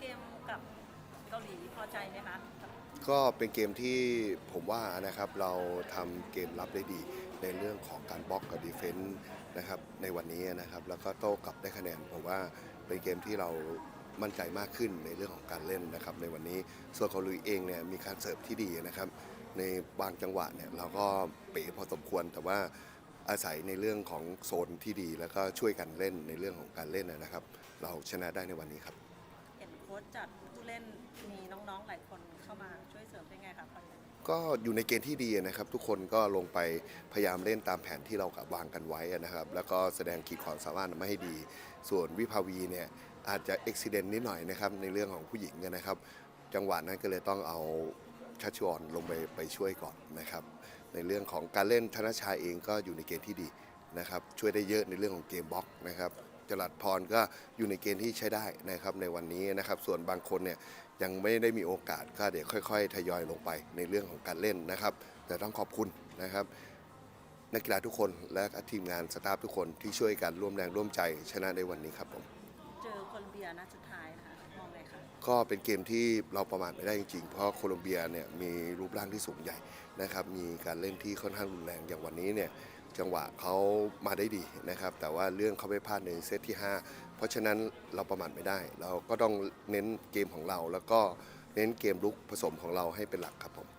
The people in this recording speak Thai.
เกมกับเกาหลีพอใจไหมคะก็เป็นเกมที่ผมว่านะครับเราทำเกมรับได้ดีในเรื่องของการบล็อกกับดีเฟนต์นะครับในวันนี้นะครับ แล้วก็โต้กลับได้คะแนนผมว่าเป็นเกมที่เรามั่นใจมากขึ้นในเรื่องของการเล่นนะครับในวันนี้ส่วนเกาหลีเองเนี่ยมีการเสิร์ฟที่ดีนะครับ ในบางจังหวะเนี่ยเราก็เป๋พอสมควรแต่ว่าอาศัยในเรื่องของโซนที่ดี แล้วก็ช่วยกันเล่นในเรื่องของการเล่นนะครับ เราชนะได้ในวันนี้ครับ จัดผู้เล่นมีน้องๆหลายคนเข้ามาช่วยเสริมได้ไงคะคอนเทนก็อยู่ในเกณฑ์ที่ดีนะครับ ทุกคนก็ลงไปพยายามเล่นตามแผนที่เราวางกันไว้นะครับ แล้วก็แสดงขีดความสามารถมาให้ดี ส่วนวิภาวีเนี่ยอาจจะอุบิเหตุนิดหน่อยนะครับในเรื่องของผู้หญิงนะครับ จังหวะนั้นก็เลยต้องเอาชัชวอนลงไปไปช่วยก่อนนะครับ ในเรื่องของการเล่นธนชายเองก็อยู่ในเกณฑ์ที่ดีนะครับ ช่วยได้เยอะในเรื่องของเกมบล็อกนะครับ จรัดพรก็อยู่ในเกณฑ์ที่ใช้ได้นะครับในวันนี้นะครับ ส่วนบางคนเนี่ยยังไม่ได้มีโอกาสก็เดี๋ยวค่อย ๆ ทยอยลงไปในเรื่องของการเล่นนะครับ แต่ต้องขอบคุณนะครับนักกีฬาทุกคนและทีมงานสตาฟทุกคนที่ช่วยกันร่วมแรงร่วมใจชนะในวันนี้ครับผมเจอโคลอมเบียนัดสุดท้ายนะคะมองไงคะก็เป็นเกมที่เราประมาทไม่ได้จริงๆ เพราะโคลอมเบียเนี่ยมีรูปร่างที่สูงใหญ่นะครับ มีการเล่นที่ค่อนข้างรุนแรงอย่างวันนี้เนี่ย จังหวะเขามาได้ดีนะครับ แต่ว่าเรื่องเขาไม่พลาดในเซตที่ 5 เพราะฉะนั้นเราประมาทไม่ได้ เราก็ต้องเน้นเกมของเรา แล้วก็เน้นเกมลุกผสมของเราให้เป็นหลักครับผม